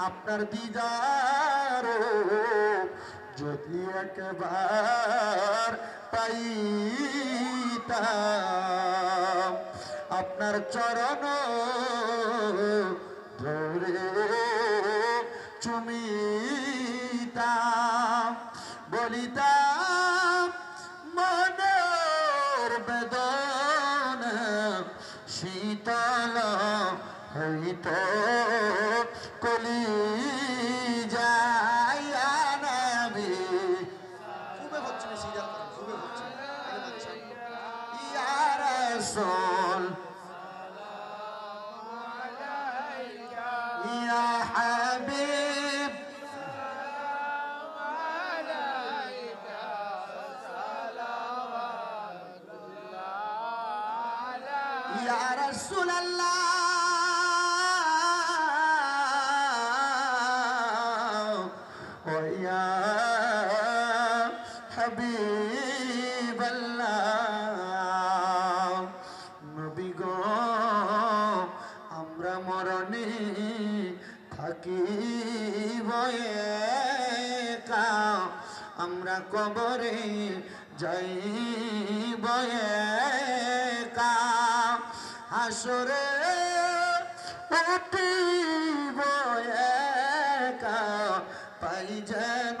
আপনার দিদার যদি একবার পাইতাম আপনার চরণ ধরে চুমিতাম বলিতাম মনের বেদনা শীতল হইত কলি যায়ানবি খুবই হচ্ছে না সিরিয়াল খুবই হচ্ছে আগে বাচ্চা। ইয়া রাসূল। হাবিবাল্লাহ। নবী গো, আমরা মরণে থাকি বয়েকা আমরা কবরে যাই বয়েকা হাসরে উঠি বয়েকা পাই যেন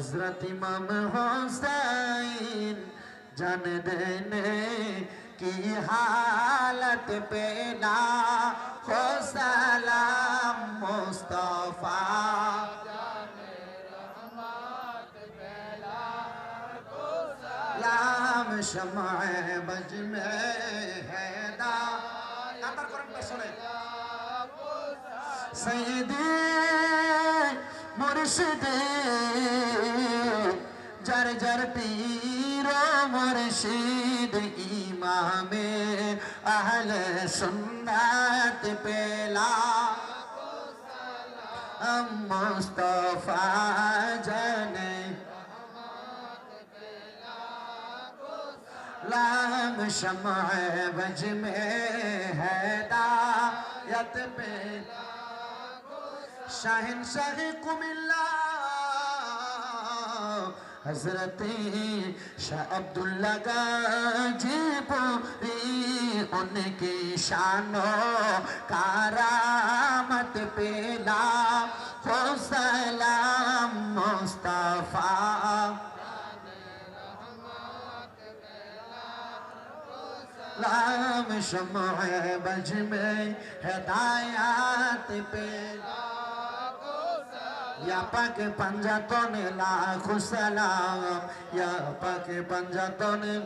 হজরত ইমাম হোসেন জান দেনে কি হালত পেলা হো সালাম মুস্তফা। লাম শমায় বজ মে হেদা। কাতার করেন পেছনে সৈদি মুর্শিদি জর জর পীর মুর্শিদ ইমামে আহলে সুন্নাত পেলা মুস্তফা জানে लाम शमा बज में हैदायत पे शाहिन शाह कुमिल्ला حضرت شاہ عبداللہ گاجی پوری ان کی شانوں کارامت پیلا خو سلام مصطفیٰ۔ سلام شمع بج میں ہدایات پیلا۔ یا پاک پنجاتوں نے لاکھ سلام یا پاک پنجاتوں نے